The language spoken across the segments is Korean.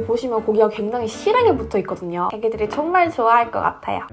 보시면 고기가 굉장히 실하게 붙어 있거든요. 애기들이 정말 좋아할 것 같아요.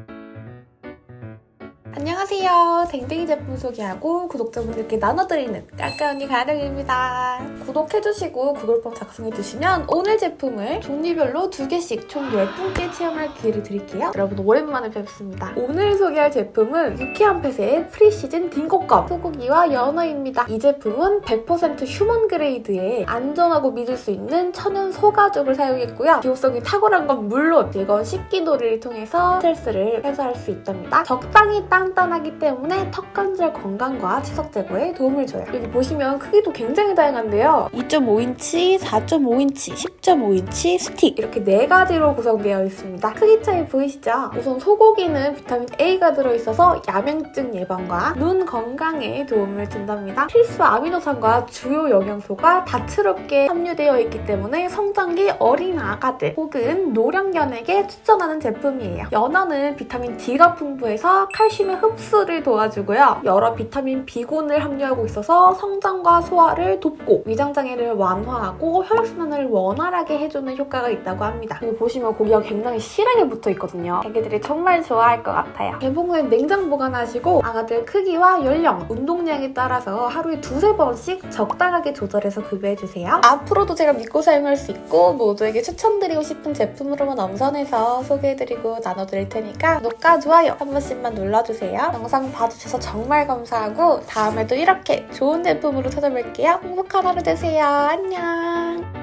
안녕하세요. 댕댕이 제품 소개하고 구독자분들께 나눠드리는 까까언니 가령입니다. 구독해주시고 구글폼 작성해주시면 오늘 제품을 종류별로 두 개씩 총 10분께 체험할 기회를 드릴게요. 여러분 오랜만에 뵙습니다. 오늘 소개할 제품은 유쾌한 펫의 프리시즌 딩고껌 소고기와 연어입니다. 이 제품은 100% 휴먼 그레이드의 안전하고 믿을 수 있는 천연 소가죽을 사용했고요. 기호성이 탁월한 건 물론 즐거운 씻기놀이를 통해서 스트레스를 해소할 수 있답니다. 적당히 단단하기 때문에 턱 관절 건강과 치석 제거에 도움을 줘요. 여기 보시면 크기도 굉장히 다양한데요. 2.5인치, 4.5인치, 10.5인치 스틱 이렇게 네 가지로 구성되어 있습니다. 크기 차이 보이시죠? 우선 소고기는 비타민 A가 들어있어서 야맹증 예방과 눈 건강에 도움을 준답니다. 필수 아미노산과 주요 영양소가 다채롭게 함유되어 있기 때문에 성장기 어린 아가들 혹은 노령견에게 추천하는 제품이에요. 연어는 비타민 D가 풍부해서 칼슘 의 흡수를 도와주고요. 여러 비타민 B군을 함유하고 있어서 성장과 소화를 돕고 위장장애를 완화하고 혈액순환을 원활하게 해주는 효과가 있다고 합니다. 여기 보시면 고기가 굉장히 실하게 붙어 있거든요. 애기들이 정말 좋아할 것 같아요. 개봉 후엔 냉장 보관하시고 아가들 크기와 연령, 운동량에 따라서 하루에 두세 번씩 적당하게 조절해서 급여해주세요. 앞으로도 제가 믿고 사용할 수 있고 모두에게 추천드리고 싶은 제품으로만 엄선해서 소개해드리고 나눠드릴 테니까 구독과 좋아요 한 번씩만 눌러 주세요. 영상 봐주셔서 정말 감사하고 다음에도 이렇게 좋은 제품으로 찾아뵐게요. 행복한 하루 되세요. 안녕.